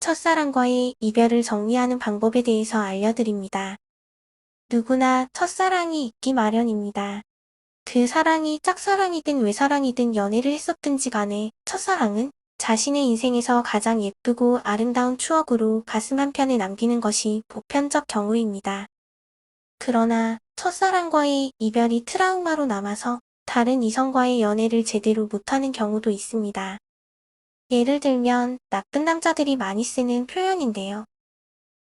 첫사랑과의 이별을 정리하는 방법에 대해서 알려드립니다. 누구나 첫사랑이 있기 마련입니다. 그 사랑이 짝사랑이든 외사랑이든 연애를 했었든지 간에 첫사랑은 자신의 인생에서 가장 예쁘고 아름다운 추억으로 가슴 한편에 남기는 것이 보편적 경우입니다. 그러나 첫사랑과의 이별이 트라우마로 남아서 다른 이성과의 연애를 제대로 못하는 경우도 있습니다. 예를 들면 나쁜 남자들이 많이 쓰는 표현인데요.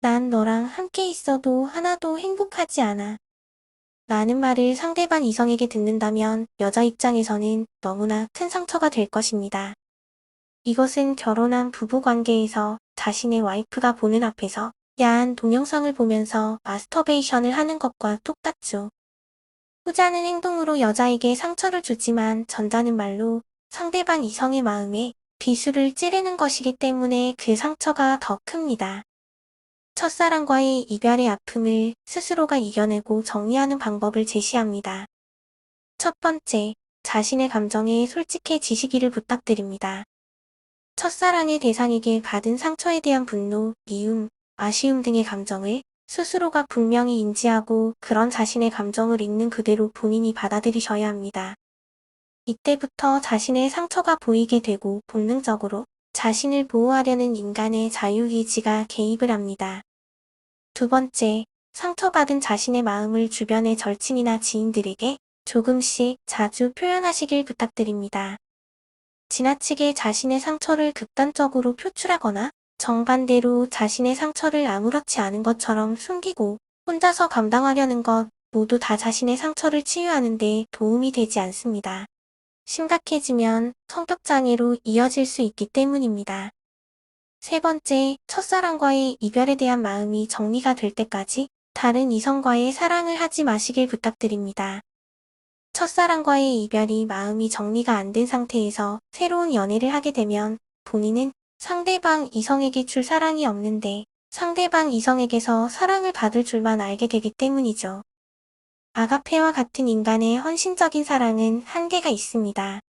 난 너랑 함께 있어도 하나도 행복하지 않아. 라는 말을 상대방 이성에게 듣는다면 여자 입장에서는 너무나 큰 상처가 될 것입니다. 이것은 결혼한 부부 관계에서 자신의 와이프가 보는 앞에서 야한 동영상을 보면서 마스터베이션을 하는 것과 똑같죠. 후자는 행동으로 여자에게 상처를 주지만 전자는 말로 상대방 이성의 마음에 비수를 찌르는 것이기 때문에 그 상처가 더 큽니다. 첫사랑과의 이별의 아픔을 스스로가 이겨내고 정리하는 방법을 제시합니다. 첫 번째, 자신의 감정에 솔직해지시기를 부탁드립니다. 첫사랑의 대상에게 받은 상처에 대한 분노, 미움, 아쉬움 등의 감정을 스스로가 분명히 인지하고 그런 자신의 감정을 있는 그대로 본인이 받아들이셔야 합니다. 이때부터 자신의 상처가 보이게 되고 본능적으로 자신을 보호하려는 인간의 자유의지가 개입을 합니다. 두 번째, 상처받은 자신의 마음을 주변의 절친이나 지인들에게 조금씩 자주 표현하시길 부탁드립니다. 지나치게 자신의 상처를 극단적으로 표출하거나 정반대로 자신의 상처를 아무렇지 않은 것처럼 숨기고 혼자서 감당하려는 것 모두 다 자신의 상처를 치유하는 데 도움이 되지 않습니다. 심각해지면 성격장애로 이어질 수 있기 때문입니다. 세 번째, 첫사랑과의 이별에 대한 마음이 정리가 될 때까지 다른 이성과의 사랑을 하지 마시길 부탁드립니다. 첫사랑과의 이별이 마음이 정리가 안 된 상태에서 새로운 연애를 하게 되면 본인은 상대방 이성에게 줄 사랑이 없는데 상대방 이성에게서 사랑을 받을 줄만 알게 되기 때문이죠. 아가페와 같은 인간의 헌신적인 사랑은 한계가 있습니다.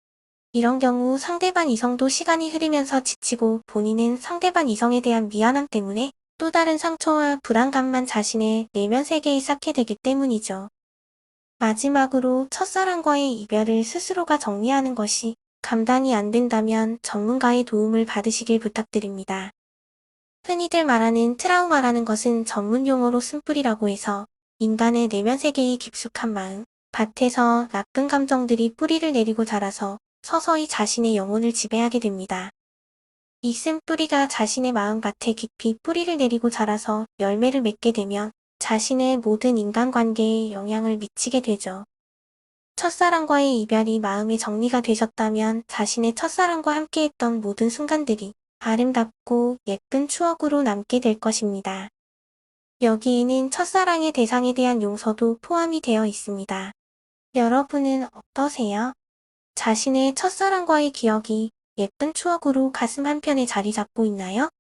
이런 경우 상대방 이성도 시간이 흐르면서 지치고 본인은 상대방 이성에 대한 미안함 때문에 또 다른 상처와 불안감만 자신의 내면 세계에 쌓게 되기 때문이죠. 마지막으로 첫사랑과의 이별을 스스로가 정리하는 것이 감당이 안 된다면 전문가의 도움을 받으시길 부탁드립니다. 흔히들 말하는 트라우마라는 것은 전문 용어로 쓴뿌리라고 해서 인간의 내면 세계에 깊숙한 마음, 밭에서 나쁜 감정들이 뿌리를 내리고 자라서 서서히 자신의 영혼을 지배하게 됩니다. 이 쓴 뿌리가 자신의 마음밭에 깊이 뿌리를 내리고 자라서 열매를 맺게 되면 자신의 모든 인간관계에 영향을 미치게 되죠. 첫사랑과의 이별이 마음의 정리가 되셨다면 자신의 첫사랑과 함께했던 모든 순간들이 아름답고 예쁜 추억으로 남게 될 것입니다. 여기에는 첫사랑의 대상에 대한 용서도 포함이 되어 있습니다. 여러분은 어떠세요? 자신의 첫사랑과의 기억이 예쁜 추억으로 가슴 한편에 자리 잡고 있나요?